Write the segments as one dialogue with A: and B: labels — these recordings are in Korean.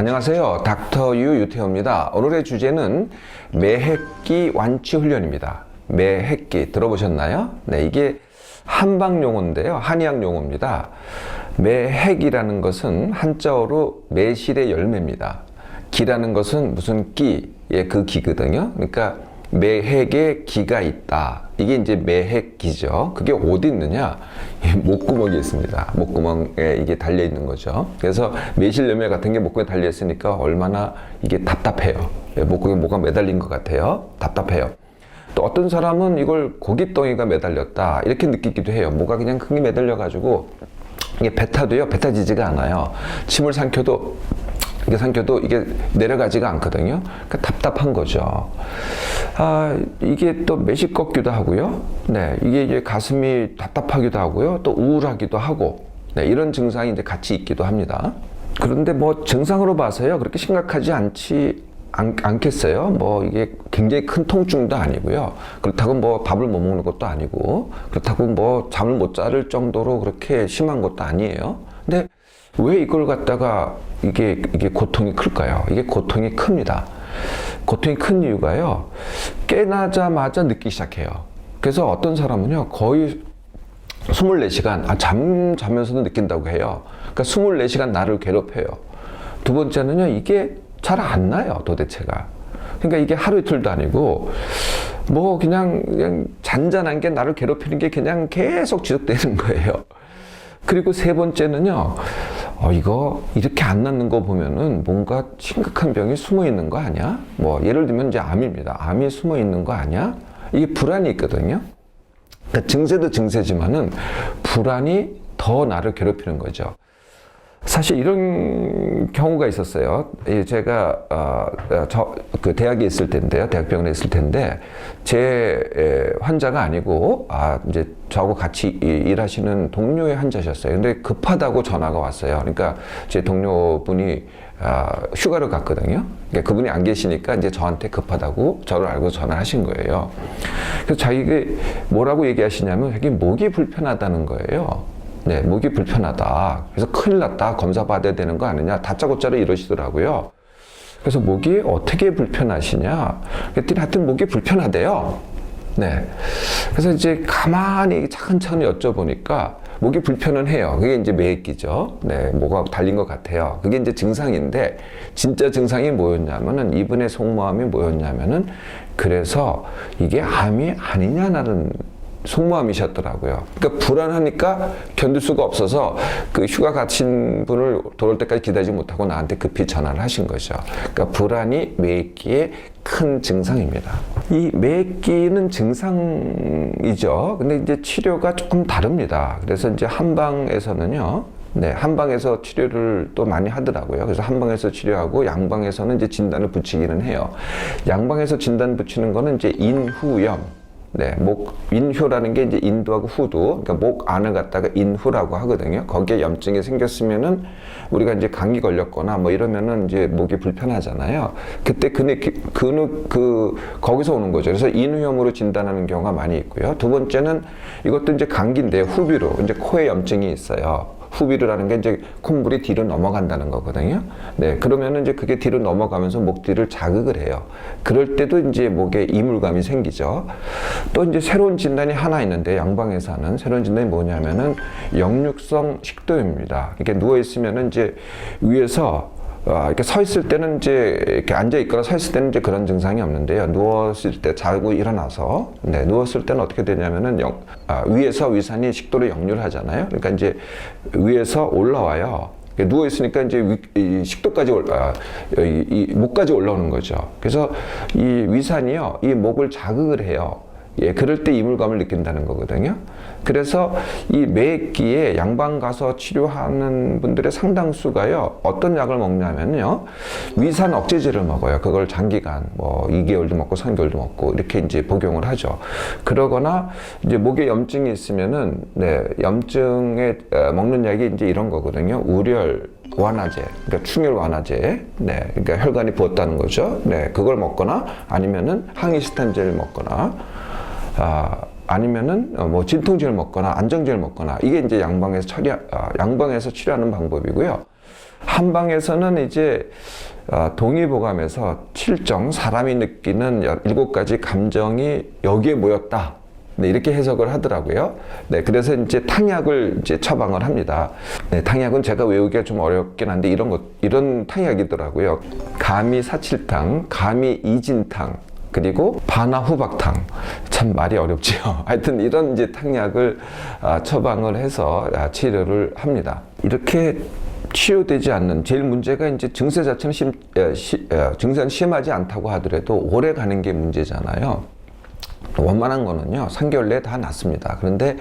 A: 안녕하세요. 닥터 유 유태호입니다. 오늘의 주제는 매핵기 완치 훈련입니다. 매핵기 들어보셨나요? 네, 이게 한방 용어인데요. 한의학 용어입니다. 매핵이라는 것은 한자어로 매실의 열매입니다. 기라는 것은 무슨 끼의 그 기거든요. 그러니까 매핵에 기가 있다. 이게 이제 매핵기죠. 그게 어디 있느냐? 이 목구멍에 있습니다. 목구멍에 이게 달려 있는 거죠. 그래서 매실열매 같은 게 목구멍에 달려 있으니까 얼마나 이게 답답해요. 예, 목구멍에 뭐가 매달린 것 같아요. 답답해요. 또 어떤 사람은 이걸 고깃덩이가 매달렸다 이렇게 느끼기도 해요. 뭐가 그냥 크게 매달려 가지고 이게 뱉어도요 뱉어지지가 않아요. 침을 삼켜도 이게 삼켜도 이게 내려가지가 않거든요. 그러니까 답답한 거죠. 아 이게 또 매식겁기도 하고요. 네 이게 이제 가슴이 답답하기도 하고요. 또 우울하기도 하고 네, 이런 증상이 이제 같이 있기도 합니다. 그런데 뭐 증상으로 봐서요 그렇게 심각하지 않지 않, 않겠어요. 뭐 이게 굉장히 큰 통증도 아니고요. 그렇다고 뭐 밥을 못 먹는 것도 아니고 그렇다고 뭐 잠을 못 자를 정도로 그렇게 심한 것도 아니에요. 왜 이걸 갖다가 이게 이게 고통이 클까요? 이게 고통이 큽니다. 고통이 큰 이유가요. 깨나자마자 느끼기 시작해요. 그래서 어떤 사람은요 거의 24시간, 아, 잠 자면서도 느낀다고 해요. 그러니까 24시간 나를 괴롭혀요. 두 번째는요, 이게 잘 안 나요, 도대체가. 그러니까 이게 하루 이틀도 아니고, 뭐, 그냥, 그냥 잔잔한 게 나를 괴롭히는 게 그냥 계속 지속되는 거예요. 그리고 세 번째는요, 어, 이거 이렇게 안 낫는 거 보면은 뭔가 심각한 병이 숨어 있는 거 아니야? 뭐, 예를 들면 이제 암입니다. 암이 숨어 있는 거 아니야? 이게 불안이 있거든요. 그러니까 증세도 증세지만은 불안이 더 나를 괴롭히는 거죠. 사실 이런 경우가 있었어요. 예, 제가 어, 저그 대학에 있을 때인데요, 대학병원에 있을 텐데 제 에, 환자가 아니고 아 이제 저하고 같이 이- 일하시는 동료의 환자셨어요. 근데 급하다고 전화가 왔어요. 그러니까 제 동료분이 아, 휴가를 갔거든요. 그러니까 그분이 안 계시니까 이제 저한테 급하다고 저를 알고 전화하신 거예요. 그래서 자기가 뭐라고 얘기하시냐면 자기 목이 불편하다는 거예요. 네, 목이 불편하다. 그래서 큰일 났다. 검사 받아야 되는 거 아니냐. 다짜고짜로 이러시더라고요. 그래서 목이 어떻게 불편하시냐. 그랬더니 하여튼 목이 불편하대요. 네. 그래서 이제 가만히 차근차근 여쭤보니까 목이 불편은 해요. 그게 이제 매액기죠. 네, 뭐가 달린 것 같아요. 그게 이제 증상인데 진짜 증상이 뭐였냐면은 이분의 속마음이 뭐였냐면은 그래서 이게 암이 아니냐라는 속마음이셨더라고요. 그러니까 불안하니까 견딜 수가 없어서 그 휴가 가신 분을 돌아올 때까지 기다리지 못하고 나한테 급히 전화를 하신 거죠. 그러니까 불안이 매기의 큰 증상입니다. 이 매기는 증상이죠. 근데 이제 치료가 조금 다릅니다. 그래서 이제 한방에서는요. 네, 한방에서 치료를 또 많이 하더라고요. 그래서 한방에서 치료하고 양방에서는 이제 진단을 붙이기는 해요. 양방에서 진단 붙이는 거는 이제 인후염, 네, 목 인후라는 게 이제 인도하고 후두, 그러니까 목 안을 갖다가 인후라고 하거든요. 거기에 염증이 생겼으면은 우리가 이제 감기 걸렸거나 뭐 이러면은 이제 목이 불편하잖아요. 그때 그, 느- 그 거기서 오는 거죠. 그래서 인후염으로 진단하는 경우가 많이 있고요. 두 번째는 이것도 이제 감기인데 후비로 이제 코에 염증이 있어요. 후비루라는 게 이제 콧물이 뒤로 넘어간다는 거거든요. 네, 그러면은 이제 그게 뒤로 넘어가면서 목 뒤를 자극을 해요. 그럴 때도 이제 목에 이물감이 생기죠. 또 이제 새로운 진단이 하나 있는데 양방에서 하는 새로운 진단이 뭐냐면은 역류성 식도염입니다. 이렇게 누워 있으면은 이제 위에서 어, 이렇게 서 있을 때는 이제 이렇게 앉아 있거나 서 있을 때는 이제 그런 증상이 없는데요. 누웠을 때 자고 일어나서 네, 누웠을 때는 어떻게 되냐면은 영- 아, 위에서 위산이 식도로 역류를 하잖아요. 그러니까 이제 위에서 올라와요. 누워 있으니까 이제 위- 이 식도까지 올, 아, 이, 이 목까지 올라오는 거죠. 그래서 이 위산이요, 이 목을 자극을 해요. 예, 그럴 때 이물감을 느낀다는 거거든요. 그래서 이 매기에 양방 가서 치료하는 분들의 상당수가요, 어떤 약을 먹냐면요, 위산 억제제를 먹어요. 그걸 장기간, 뭐, 2개월도 먹고 3개월도 먹고, 이렇게 이제 복용을 하죠. 그러거나, 이제 목에 염증이 있으면은, 네, 염증에 어, 먹는 약이 이제 이런 거거든요. 우렬, 완화제, 그러니까 충혈 완화제, 네, 그러니까 혈관이 부었다는 거죠. 네, 그걸 먹거나 아니면은 항히스탄제를 먹거나, 아, 아니면은 어, 뭐 진통제를 먹거나 안정제를 먹거나 이게 이제 양방에서 처리, 아, 양방에서 치료하는 방법이고요. 한방에서는 이제 어, 동의보감에서 칠정 사람이 느끼는 여- 일곱 가지 감정이 여기에 모였다. 네, 이렇게 해석을 하더라고요. 네, 그래서 이제 탕약을 이제 처방을 합니다. 네, 탕약은 제가 외우기가 좀 어렵긴 한데 이런 것, 이런 탕약이더라고요. 가미 사칠탕, 가미 이진탕, 그리고 바나후박탕. 참 말이 어렵지요. 하여튼 이런 이제 탕약을 아, 처방을 해서 아, 치료를 합니다. 이렇게 치료되지 않는 제일 문제가 이제 증세 자체는 심, 에, 시, 에, 증세는 심하지 않다고 하더라도 오래 가는 게 문제잖아요. 원만한 거는요, 3개월 내에 다 낫습니다. 그런데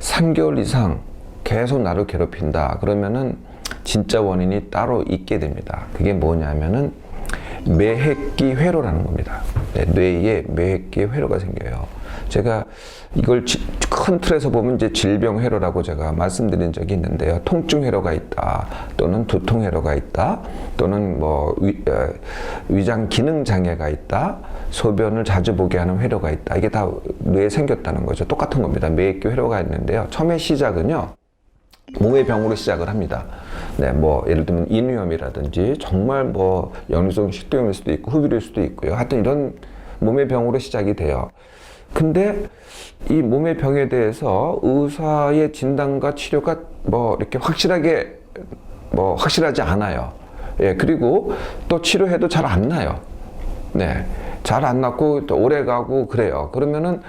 A: 3개월 이상 계속 나를 괴롭힌다. 그러면은 진짜 원인이 따로 있게 됩니다. 그게 뭐냐면은 매핵기 회로라는 겁니다. 네, 뇌에 매핵기 회로가 생겨요. 제가 이걸 지- 큰 틀에서 보면 이제 질병 회로라고 제가 말씀드린 적이 있는데요. 통증 회로가 있다, 또는 두통 회로가 있다, 또는 뭐 위, 어, 위장 기능 장애가 있다, 소변을 자주 보게 하는 회로가 있다. 이게 다 뇌에 생겼다는 거죠. 똑같은 겁니다. 매핵기 회로가 있는데요. 처음에 시작은요. 몸의 병으로 시작을 합니다. 네, 뭐 예를 들면 인후염이라든지 정말 뭐 연후성 식도염일 수도 있고 흡입일 수도 있고요. 하여튼 이런 몸의 병으로 시작이 돼요. 근데 이 몸의 병에 대해서 의사의 진단과 치료가 뭐 이렇게 확실하게 뭐 확실하지 않아요. 예, 그리고 또 치료해도 잘 안 나요. 네. 잘 안 낫고 또 오래 가고 그래요. 그러면은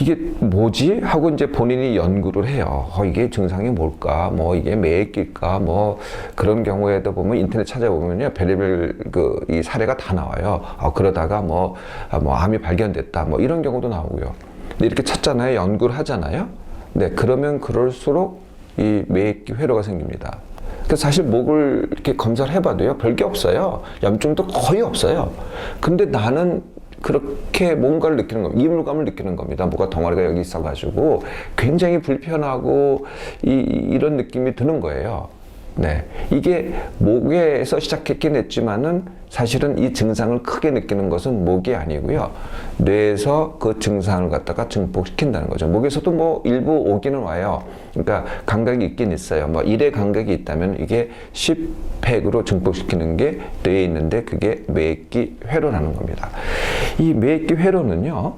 A: 이게 뭐지? 하고 이제 본인이 연구를 해요. 어, 이게 증상이 뭘까? 뭐 이게 매액일까? 뭐 그런 경우에도 보면 인터넷 찾아보면요. 별의별 그 이 사례가 다 나와요. 어, 그러다가 뭐, 아, 뭐 암이 발견됐다. 뭐 이런 경우도 나오고요. 근데 이렇게 찾잖아요. 연구를 하잖아요. 네. 그러면 그럴수록 이 매액기 회로가 생깁니다. 그래서 사실 목을 이렇게 검사를 해봐도요, 별게 없어요. 염증도 거의 없어요. 근데 나는 그렇게 뭔가를 느끼는 겁니다. 이물감을 느끼는 겁니다. 뭐가 덩어리가 여기 있어가지고 굉장히 불편하고 이, 이런 느낌이 드는 거예요. 네. 이게 목에서 시작했긴 했지만은 사실은 이 증상을 크게 느끼는 것은 목이 아니고요. 뇌에서 그 증상을 갖다가 증폭시킨다는 거죠. 목에서도 뭐 일부 오기는 와요. 그러니까 감각이 있긴 있어요. 뭐 일의 감각이 있다면 이게 10팩으로 증폭시키는 게 뇌에 있는데 그게 매액기 회로라는 겁니다. 이 매액기 회로는요,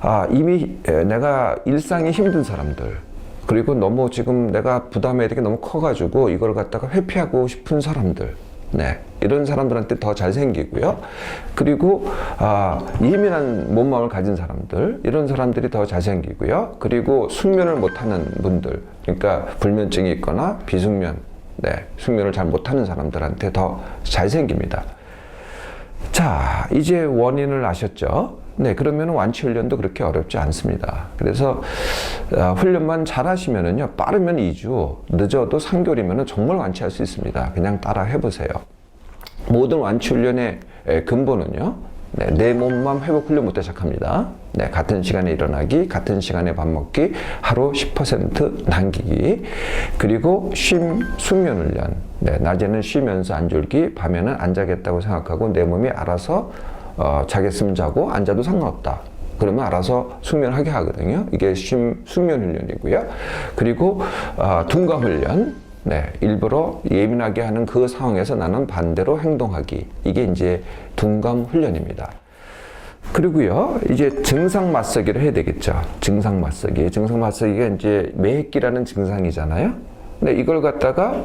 A: 아, 이미 에, 내가 일상이 힘든 사람들, 그리고 너무 지금 내가 부담해야 되게 너무 커가지고 이걸 갖다가 회피하고 싶은 사람들, 네 이런 사람들한테 더 잘 생기고요. 그리고 아, 예민한 몸마음을 가진 사람들 이런 사람들이 더 잘 생기고요. 그리고 숙면을 못하는 분들, 그러니까 불면증이 있거나 비숙면, 네 숙면을 잘 못하는 사람들한테 더 잘 생깁니다. 자, 이제 원인을 아셨죠? 네, 그러면 완치 훈련도 그렇게 어렵지 않습니다. 그래서 어, 훈련만 잘 하시면은요, 빠르면 2주, 늦어도 3개월이면 정말 완치할 수 있습니다. 그냥 따라 해보세요. 모든 완치 훈련의 에, 근본은요, 네, 내 몸만 회복 훈련부터 시작합니다. 네, 같은 시간에 일어나기, 같은 시간에 밥 먹기, 하루 10% 남기기, 그리고 쉼, 숙면 훈련. 네, 낮에는 쉬면서 안 졸기, 밤에는 안 자겠다고 생각하고 내 몸이 알아서 어, 자겠으면 자고 안 자도 상관없다. 그러면 알아서 숙면하게 하거든요. 이게 쉼, 숙면 훈련이고요. 그리고 어, 둔감 훈련. 네, 일부러 예민하게 하는 그 상황에서 나는 반대로 행동하기. 이게 이제 둔감 훈련입니다. 그리고요, 이제 증상 맞서기를 해야 되겠죠. 증상 맞서기. 증상 맞서기가 이제 매획기라는 증상이잖아요. 근데 이걸 갖다가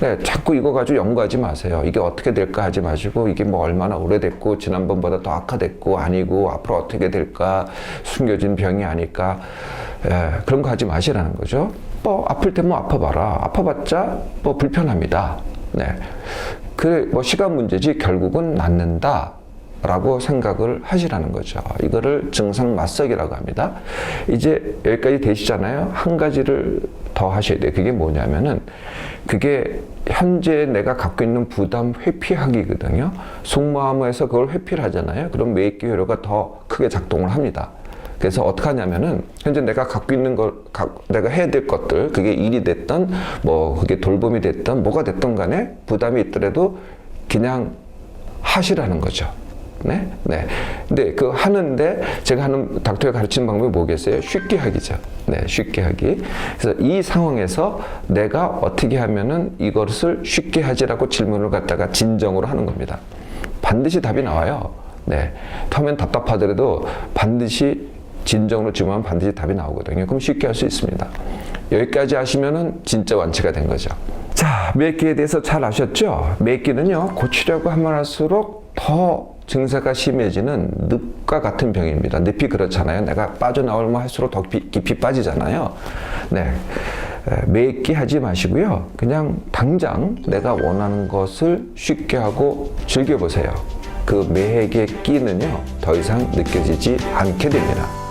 A: 네, 자꾸 이거 가지고 연구하지 마세요. 이게 어떻게 될까 하지 마시고 이게 뭐 얼마나 오래됐고 지난번보다 더 악화됐고 아니고 앞으로 어떻게 될까 숨겨진 병이 아닐까 에, 그런 거 하지 마시라는 거죠. 뭐 아플 때 뭐 아파봐라. 아파봤자 뭐 불편합니다. 네, 그래 뭐 시간 문제지 결국은 낫는다. 라고 생각을 하시라는 거죠. 이거를 증상 맞서기라고 합니다. 이제 여기까지 되시잖아요. 한 가지를 더 하셔야 돼요. 그게 뭐냐면은 그게 현재 내가 갖고 있는 부담 회피하기거든요. 속마음에서 그걸 회피를 하잖아요. 그럼 매입 기 회로가 더 크게 작동을 합니다. 그래서 어떻게 하냐면은 현재 내가 갖고 있는 걸 가- 내가 해야 될 것들 그게 일이 됐던 뭐 그게 돌봄이 됐던 뭐가 됐던 간에 부담이 있더라도 그냥 하시라는 거죠. 네, 네. 근데 그 하는데 제가 하는 닥터가 가르치는 방법이 뭐겠어요? 쉽게 하기죠. 네, 쉽게 하기. 그래서 이 상황에서 내가 어떻게 하면은 이것을 쉽게 하지라고 질문을 갖다가 진정으로 하는 겁니다. 반드시 답이 나와요. 네. 처음엔 답답하더라도 반드시 진정으로 질문하면 반드시 답이 나오거든요. 그럼 쉽게 할 수 있습니다. 여기까지 하시면은 진짜 완치가 된 거죠. 자, 맥기에 대해서 잘 아셨죠? 맥기는요, 고치려고 하면 할수록 더 증세가 심해지는 늪과 같은 병입니다. 늪이 그렇잖아요. 내가 빠져나오면 할수록 더 깊이, 빠지잖아요. 네. 매기 하지 마시고요. 그냥 당장 내가 원하는 것을 쉽게 하고 즐겨보세요. 그 매획의 끼는요, 더 이상 느껴지지 않게 됩니다.